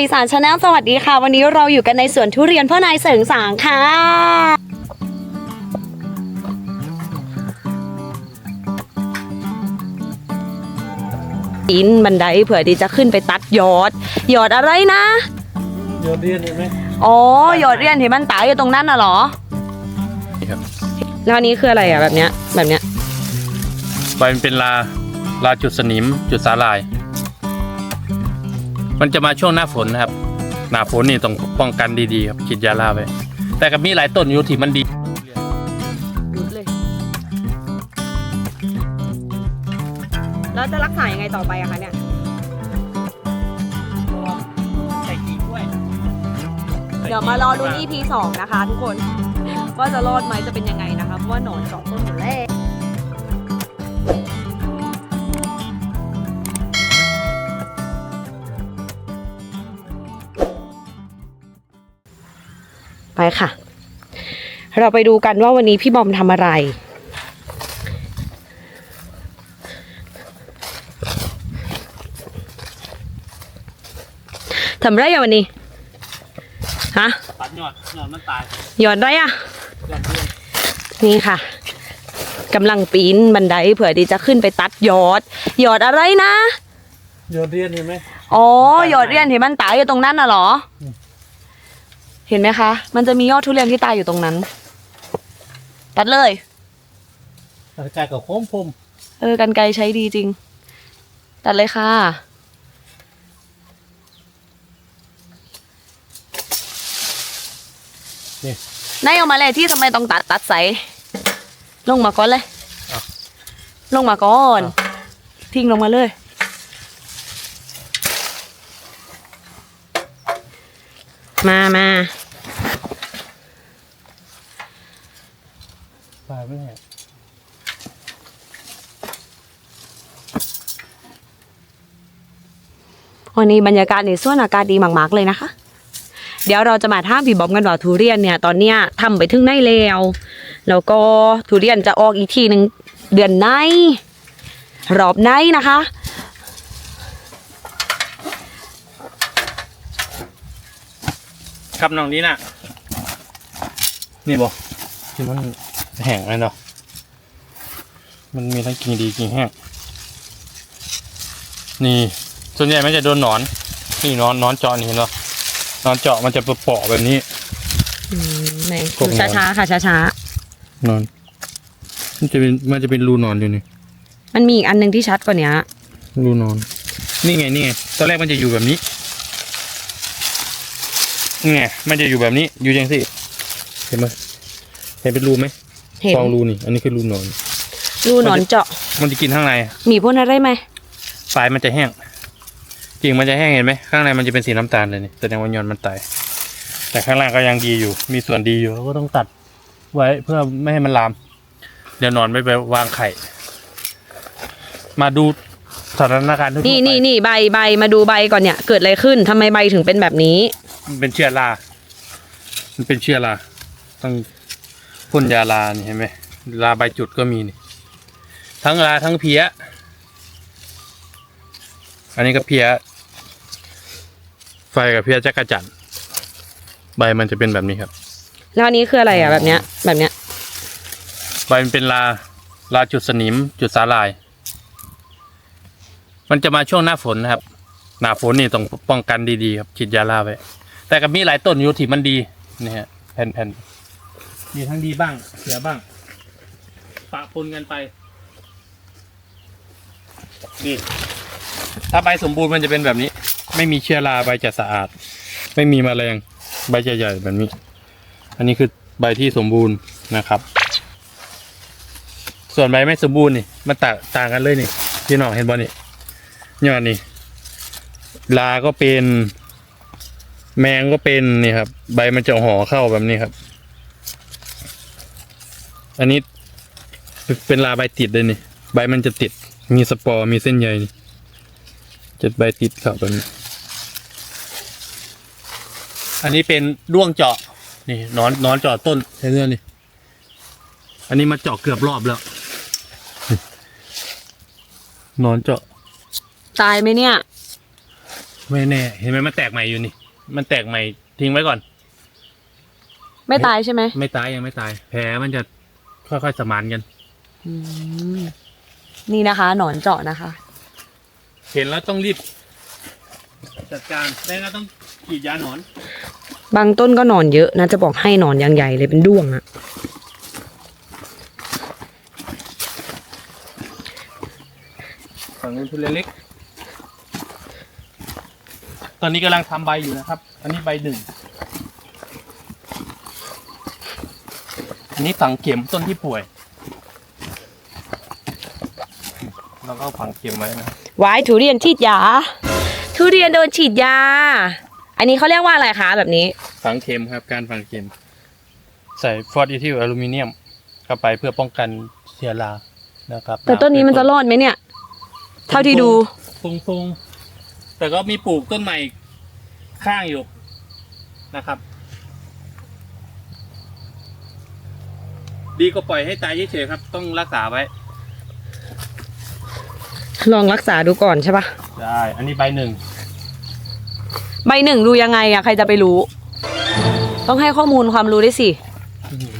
อีสานชาแนลสวัสดีค่ะ วันนี้เราอยู่กันในสวนทุเรียนพ่อนายเสริงสางค่ะปีนบันไดเผื่อดีจะขึ้นไปตัดยอด ยอดอะไรนะโยนเรียนเห็นไหมอ๋อยอดเรียนที่มันตายอยู่ตรงนั้นน่ะเหรอนี่ครับแล้วอันนี้คืออะไรอะแบบเนี้ยแบบเนี้ยใบมันเป็นลาลาจุดสนิมจุดสาลาย มันจะมาช่วงหน้าฝนนะครับ หน้าฝนนี่ต้องป้องกันดีๆครับฉีดยาลาไว้แต่ก็มีหลายต้นอยู่ที่มันดียุดเลย แล้วจะรักษายังไงต่อไปอะคะเนี่ยใส่กิ่งด้วยเดี๋ยวมารอดู EP 2นะคะทุกคน ว่าจะรอดไหมจะเป็นยังไงนะคะ เพราะว่าหนอนเจาะต้นหมดแล้ว ไปค่ะ เราไปดูกันว่าวันนี้พี่บอมทำอะไร ทำไรอะวันนี้ ฮะ ตัดยอดยอดมันตายหยอดไรอะยอดเรียนนี่ค่ะกำลังปีนบันไดเผื่อดีจะขึ้นไปตัดยอด ยอดอะไรนะโยนเรียนเห็นไหมอ๋อ ยอดเรียนที่มันตายอยู่ตรงนั้นน่ะเหรออืม เห็นไหมคะ มันจะมียอดทุเรียนที่ตายอยู่ตรงนั้น ตัดเลยตัดกายกับโค้งพมเออกันไกรใช้ดีจริง ตัดเลยค่ะ นี่ นายเอามาเลยที่ทำไมต้องตัดตัดใส ลงมาก่อนเลยอ้าวลงมาก่อนอ้าวทิ้งลงมาเลย มามาตายไม่แห้วันนี้บรรยากาศในสวนอากาศดีมากๆเลยนะคะ เดี๋ยวเราจะมาท่ามพี่บอมกันว่าทุเรียนเนี่ย ตอนเนี้ยทำไปถึงไหนแล้วแล้วก็ทุเรียนจะออกอีกทีหนึ่งเดือนไหนรอบไหนนะคะ ครับน้องนี้น่ะ นี่บอกที่มันแห้งเลยเนาะมันมีทั้งกิ่งดีกิ่งแห้งนี่ ส่วนใหญ่มันจะโดนหนอน นี่หนอนหนอนเจาะนี่เห็นเนาะนอนเจาะมันจะเปาะๆแบบนี้อืมไหนพวกหนอนช้าๆค่ะช้านอน มันจะเป็นมันจะเป็นรูนอนอยู่นี่ๆมันมีอีกอันหนึ่งที่ชัดกว่านี้รูนอน นี่ไงนี่ไงตอนแรกมันจะอยู่แบบนี้ นี่ไงมันจะอยู่แบบนี้อยู่ยังสิเห็นไหมเห็นเป็นรูไหมเห็นฟองรูนี่ อันนี้คือรูนอน รูหนอนเจาะ มันจะกินข้างในมีพ่นอะไรไหมปลายมันจะแห้งกิ่งมันจะแห้งเห็นไหมข้างในมันจะเป็นสีน้ำตาลเลยนี่แสดงว่ายอนมันตายแต่ข้างล่างก็ยังดีอยู่ มีส่วนดีอยู่เราก็ต้องตัดไว้เพื่อไม่ให้มันลาม เดี๋ยวนอนไม่ไปวางไข่ มาดูสถานการณ์ทั่วๆนี่ไปนี่นี่ใบใบมาดูใบก่อนเนี่ย เกิดอะไรขึ้นทำไมใบถึงเป็นแบบนี้ มันเป็นเชื้อรา มันเป็นเชื้อรา ต้องพ่นยาลานี่เห็นไหมลาใบจุดก็มีนี่ ทั้งลาทั้งเพี้ย อันนี้ก็เพี้ย ไฟกับเพี้ยจักระจันทร์ใบมันจะเป็นแบบนี้ครับ แล้วอันนี้คืออะไรอะแบบเนี้ย แบบเนี้ย ใบมันเป็นลา ลาจุดสนิม จุดสาลาย มันจะมาช่วงหน้าฝนนะครับ หน้าฝนนี่ต้องป้องกันดีๆครับฉีดยาลาไว้ แต่ก็มีหลายต้นอยู่ที่มันดีนี่ฮะแผ่นๆมีทั้งดีบ้าง เสียบ้าง ปะปนกันไปนี่ถ้าใบสมบูรณ์มันจะเป็นแบบนี้ ไม่มีเชื้อราใบจะสะอาด ไม่มีแมลงใบจะใหญ่แบบนี้ อันนี้คือใบที่สมบูรณ์นะครับ ส่วนใบไม่สมบูรณ์นี่มันต่างต่างกันเลยนี่พี่น้องเห็นบ่นี่ยอดนี่ลาก็เป็น แมงก็เป็นนี่ครับ ใบมันจะห่อเข้าแบบนี้ครับ อันนี้เป็นลาใบติดเลยนี่ ใบมันจะติด มีสปอร์มีเส้นใยนี่จะใบติดเข้าแบบนี้ อันนี้เป็นด้วงเจาะ นี่หนอนหนอนเจาะต้นเห็นไหมนี่ อันนี้มาเจาะเกือบรอบแล้วหนอนเจาะ ตายไหมเนี่ย ไม่แน่ เห็นไหมมันแตกใหม่อยู่นี่ มันแตกใหม่ทิ้งไว้ก่อน ไม่ตายใช่ไหมไม่ตายยังไม่ตาย แผลมันจะค่อยๆสมานกัน อืมนี่นะคะ หนอนเจาะนะคะ เห็นแล้วต้องรีบ จัดการไม่งั้นต้องฉีดยาหนอน บางต้นก็หนอนเยอะนะจะบอกให้หนอนอย่างใหญ่เลยเป็นด้วงอะฝั่งนู้นทุเรียนเล็ก ตอนนี้กำลังทำใบอยู่นะครับ อันนี้ใบหนึ่ง อันนี้ฝังเข็มต้นที่ป่วย เราก็ฝังเข็มไว้นะวายทุเรียนฉีดยา ทุเรียนโดนฉีดยา อันนี้เขาเรียกว่าอะไรคะแบบนี้ ฝังเข็มครับ การฝังเข็ม ใส่ฟอสอิทิลอลูมิเนียมเข้าไปเพื่อป้องกันเชื้อรานะครับแต่ต้นนี้มันจะรอดไหมเนี่ย เท่าที่ดูฟงๆ แต่ก็มีปลูกต้นใหม่ข้างอยู่นะครับ ดีก็ปล่อยให้ตายเฉยๆครับ ต้องรักษาไว้ ลองรักษาดูก่อนใช่ปะได้ อันนี้ใบหนึ่ง ใบหนึ่งดูยังไงอะใครจะไปรู้ ต้องให้ข้อมูลความรู้ได้วยสิ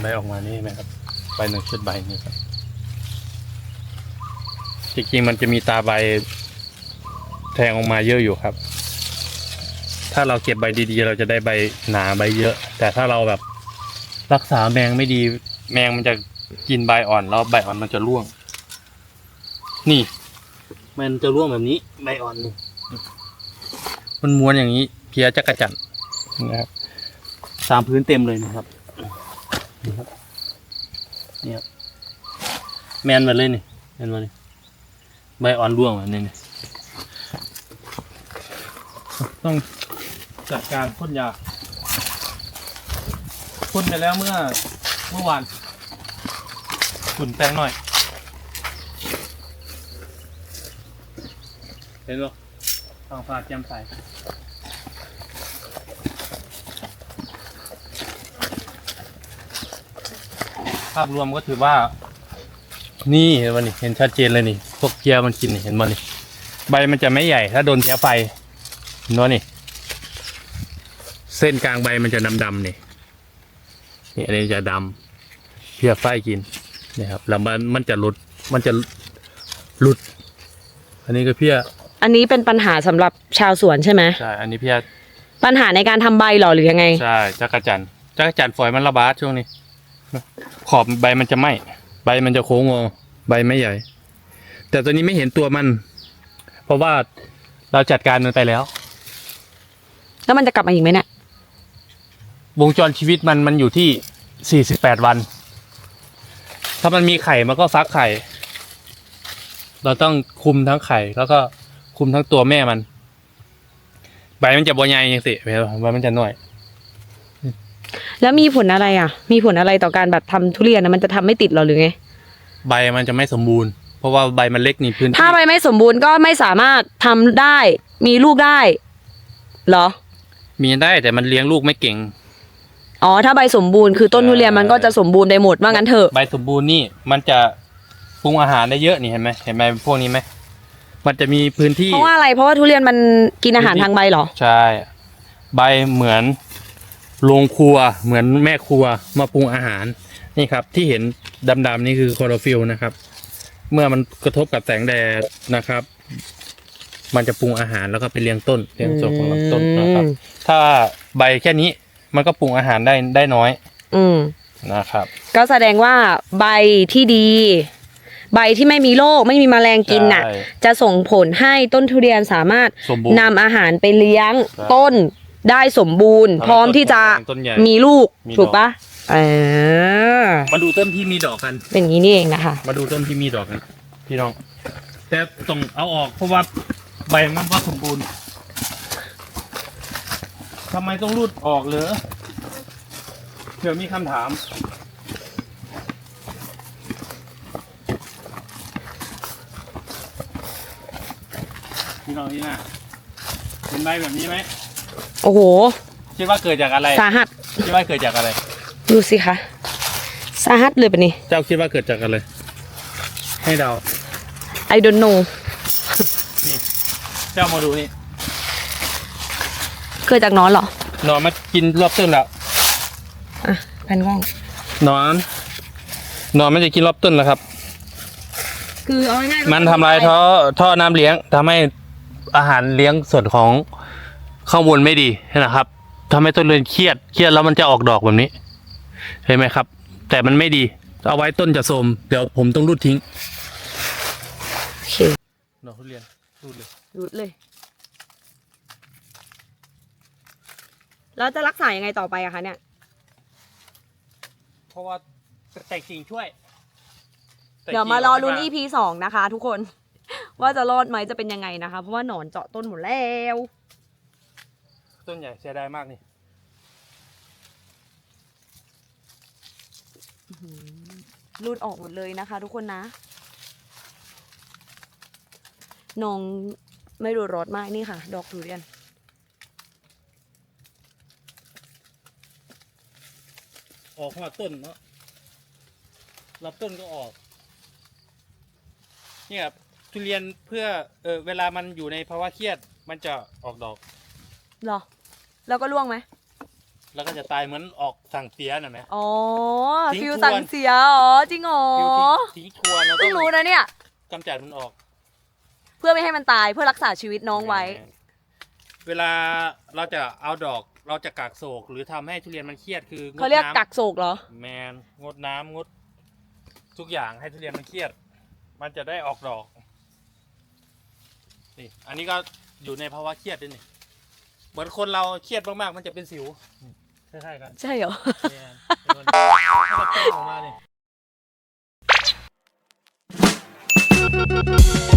ใบออกมานี่ไหมครับ ใบหนึ่งชุดใบนี้ครับ จริงๆมันจะมีตาใบ แทงออกมาเยอะอยู่ครับ ถ้าเราเก็บใบดีๆ เราจะได้ใบหนาใบเยอะ แต่ถ้าเราแบบรักษาแมงไม่ดี แมงมันจะกินใบอ่อนแล้วใบอ่อนมันจะร่วง นี่ มันจะร่วงแบบนี้ ใบอ่อนนี่มันม้วนอย่างนี้ เพี้ยจักระจันนะครับตามพื้นเต็มเลยนะครับนี่ครับนี่ครับแมนมาเลยนี่แมนมาเลยใบอ่อนร่วงแบบนี้นี่ ต้องจัดการพ่นยาพ่นไปแล้วเมื่อเมื่อวานฝุ่นแป้งหน่อย เห็นปะทางฟ้าแจ่มใสภาพรวมก็ถือว่า นี่เห็นมันนี่เห็นชัดเจนเลยนี่ พวกเกียร์มันกินนี่เห็นมันนี่ ใบมันจะไม่ใหญ่ ถ้าโดนเสียไฟ เห็นปะนี่ เส้นกลางใบมันจะดำๆนี่นี่อันนี้จะดำเพียไฟกินนี่ครับแล้วมันมันจะหลุดมันจะหลุด อันนี้ก็เพียอันนี้เป็นปัญหาสำหรับชาวสวนใช่ไหมใช่อันนี้เพียปัญหาในการทำใบเหรอหรือยังไงใช่จักรจันทร์จักรจันทร์ฝอยมันระบาดช่วงนี้ ขอบใบมันจะไหมใบมันจะโค้งงอใบไม่ใหญ่ แต่ตัวนี้ไม่เห็นตัวมัน เพราะว่าเราจัดการมันไปแล้ว แล้วมันจะกลับมาอีกไหมเนี่ยวงจรชีวิตมันมันอยู่ที่48วัน ถ้ามันมีไข่มันก็ฟักไข่ เราต้องคุมทั้งไข่ แล้วก็คุมทั้งตัวแม่มัน ใบมันจะบวใหญ่ยังสิใบมันจะน้อย แล้วมีผลอะไรอะ มีผลอะไรต่อการแบบทำทุเรียนนะมันจะทำไม่ติดเหรอหรือไง ใบมันจะไม่สมบูรณ์ เพราะว่าใบมันเล็กนี่พื้นที่ถ้าใบไม่สมบูรณ์ก็ไม่สามารถทำได้ มีลูกได้ เหรอ มีได้แต่มันเลี้ยงลูกไม่เก่ง อ๋อ ถ้าใบสมบูรณ์คือต้นทุเรียนมันก็จะสมบูรณ์ได้หมดว่างั้นเถอะ ใบสมบูรณ์นี่มันจะปรุงอาหารได้เยอะนี่เห็นไหมเห็นไหมพวกนี้ไหมมันจะมีพื้นที่ เพราะว่าอะไร เพราะว่าทุเรียนมันกินอาหารทางใบเหรอ ใช่ ใบเหมือนโรงครัวเหมือนแม่ครัวมาปรุงอาหารนี่ครับ ที่เห็นดำๆนี่คือคลอโรฟิลนะครับ เมื่อมันกระทบกับแสงแดดนะครับ มันจะปรุงอาหารแล้วก็ไปเลี้ยงต้นเลี้ยงส่วนของลำต้นนะครับถ้าใบแค่นี้มันก็ปรุงอาหารได้ได้น้อยอืม นะครับ ก็แสดงว่าใบที่ดี ใบที่ไม่มีโรคไม่มีแมลงกินน่ะ ใช่ จะส่งผลให้ต้นทุเรียนสามารถสมบูรณ์ นำอาหารไปเลี้ยงใช่ต้นได้สมบูรณ์ ทำให้พร้อมที่จะต้นใหญ่มีลูกมีดอก ถูกปะเออมาดูต้นที่มีดอกกัน เป็นอย่างนี้นี่เองนะคะ มาดูต้นที่มีดอกกันพี่น้อง แต่ต้องเอาออกเพราะว่า ใบมันก็สมบูรณ์ทำไมต้องรูดออกเหรอเผื่อมีคำถาม พี่น้องนี่นะเห็นใบแบบนี้ไหมโอ้โห คิดว่าเกิดจากอะไร สาหัส คิดว่าเกิดจากอะไร ดูสิคะ สาหัสเลยปะนี่ เจ้าคิดว่าเกิดจากอะไร ให้เดา I don't know เจ้ามาดูนี่เกิดจากหนอนเหรอ หนอนมากินรอบต้นแล้วอะแผ่นกล้อง หนอนหนอนมันจะกินรอบต้นแล้วครับ คือเอาง่ายๆมันทำลายท่อท่อน้ำเลี้ยงทำให้อาหารเลี้ยงส่วนของข้างบนไม่ดีนะครับทำให้ต้นเรือนเครียดเครียดแล้วมันจะออกดอกแบบนี้ เห็นไหมครับ แต่มันไม่ดี เอาไว้ต้นจะโทรมเดี๋ยวผมต้องรูดทิ้ง โอเค ดอกทุเรียนรูดเลย รุดเลย แล้วจะรักษายังไงต่อไปอะคะเนี่ย เพราะว่าแต่กิ่งช่วยเดี๋ยวมารอลุ้น EP สองนะคะ ทุกคน ว่าจะรอดไหมจะเป็นยังไงนะคะ เพราะว่าหนอนเจาะต้นหมดแล้ว ต้นใหญ่เสียดายมากนี่รูดออกหมดเลยนะคะ ทุกคนนะน้อง ไม่รู้รสมากนี่ค่ะ ดอกทุเรียน ออกหัวต้นเนาะรับต้นก็ออก เนี่ยครับทุเรียนเพื่อเออเวลามันอยู่ในภาวะเครียด มันจะออกดอก เหรอ แล้วก็ล่วงไหม แล้วก็จะตายเหมือนออกสั่งเสียน่ะไหม อ๋อ ทิ้งฟิวทวน สั่งเสีย อ๋อ จริงเหรอฟิวทิ้งทิ้งทวนแล้วก็เพิ่งรู้นะเนี่ย กำจัดมันออก เพื่อไม่ให้มันตายเพื่อรักษาชีวิตน้องไว้ เวลาเราจะเอาดอกเราจะกักโศกหรือทำให้ทุเรียนมันเครียดคืองดเขาเรียกน้ำกักโศกเหรอ แมนงดน้ำงด ทุกอย่างให้ทุเรียนมันเครียด มันจะได้ออกดอกนี่อันนี้ก็อยู่ในภาวะเครียดด้วยนี่เหมือนคนเราเครียดมากๆมันจะเป็นสิวคล้ายๆกันใช่เหรอ แม่นเป็นคนถ้าเกิดเป็นออกมาเนี่ย